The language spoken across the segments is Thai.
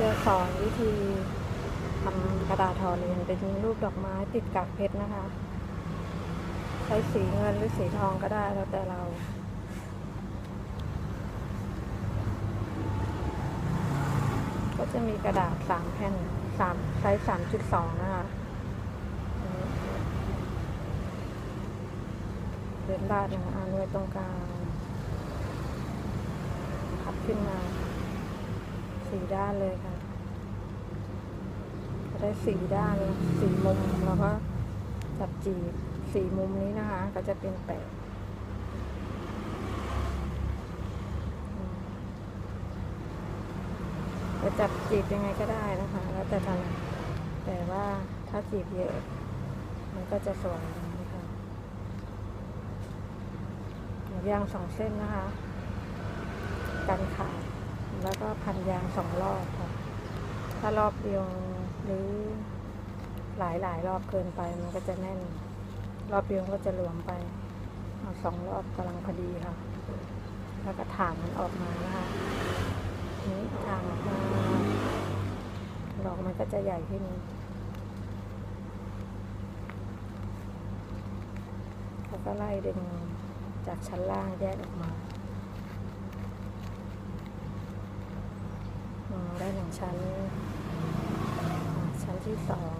จะสอนวิธีทำกระดาษทอเรียนเป็นรูปดอกไม้ติดกากเพชรนะคะ ใช้สีเงินหรือสีทองก็ได้แล้วแต่เราก็จะมีกระดาษสามแผ่นสามไซส์สามจุดสองนะคะอันนี้เป็นบาทหนึ่งอันไว้ตรงกลางพับขึ้นมา สี่ด้านเลยค่ะจะได้สี่ด้านสี่มุมแล้วก็จับจีบสี่มุมนี้นะคะ ก็จะเป็นแปดจะจับจีบยังไงก็ได้นะคะ แล้วแต่ถนัดแต่ว่าถ้าจีบเยอะ มันก็จะสวยนี้ค่ะยางสองเส้นนะคะ กันขาด แล้วก็พันยางสองรอบค่ะ ถ้ารอบเดียวหรือหลายหลายรอบเกินไปมันก็จะแน่น รอบเดียวก็จะหลวมไป เอาสองรอบกำลังพอดีค่ะ แล้วก็ถางมันออกมานะคะนี้ถางออกมาดอกมันก็จะใหญ่ขึ้นแล้วก็ไล่ดึงจากชั้นล่างแยกออกมาอืม ได้หนึ่งชั้น ชั้นที่สอง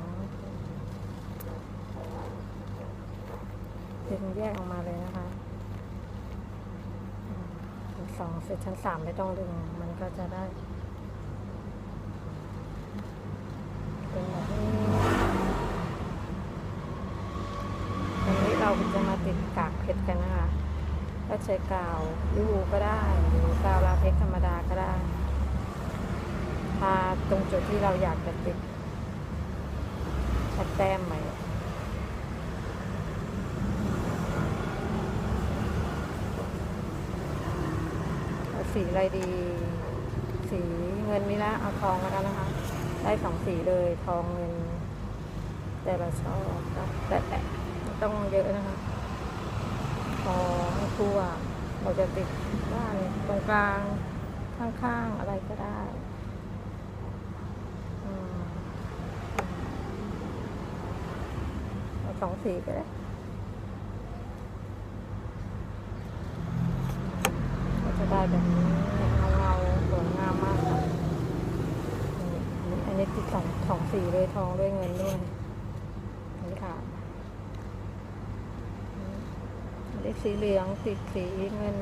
ดึงแยกออกมาเลยนะคะชั้นสองเสร็จชั้นสามไม่ต้องดึง มันก็จะได้เป็นแบบนี้วันนี้เราจะมาติดกากเพชรกันนะคะ ก็ใช้กาวยูก็ได้หรือกาวลาเท็กธรรมดาก็ได้ ตรงจุดที่เราอยากจะติดชัดแต้มใหม่สีอะไรดี สีเงินนี่ละเอาทองแล้วกันนะคะ ได้สองสีเลยทองเงิน แต่เราชอบนะแต่แต่ต้องเยอะนะคะพอให้ทั่วเราจะติดบ้านตรงกลางข้างๆอะไรก็ได้อืมเอา สองสีก็ได้ก็จะได้แบบนี้เงาเงาๆสวยงามมากค่ะอันนี้ติดสองสองสีเลยทองด้วยเงินด้วยนี่ค่ะเล็กสีเหลืองติดสีเงิน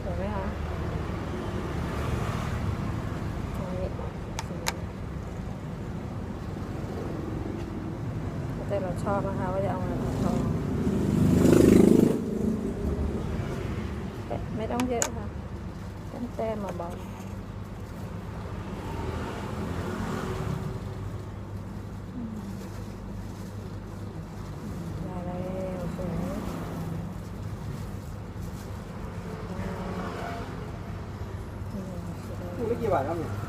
เห็นไหมคะอันนี้สี แต่เราชอบนะคะว่าจะเอามาทองแต่ไม่ต้องเยอะค่ะแต้มๆมาเบาอืมได้แล้วสวยคู่ไม่กี่บาทครับเนี่ย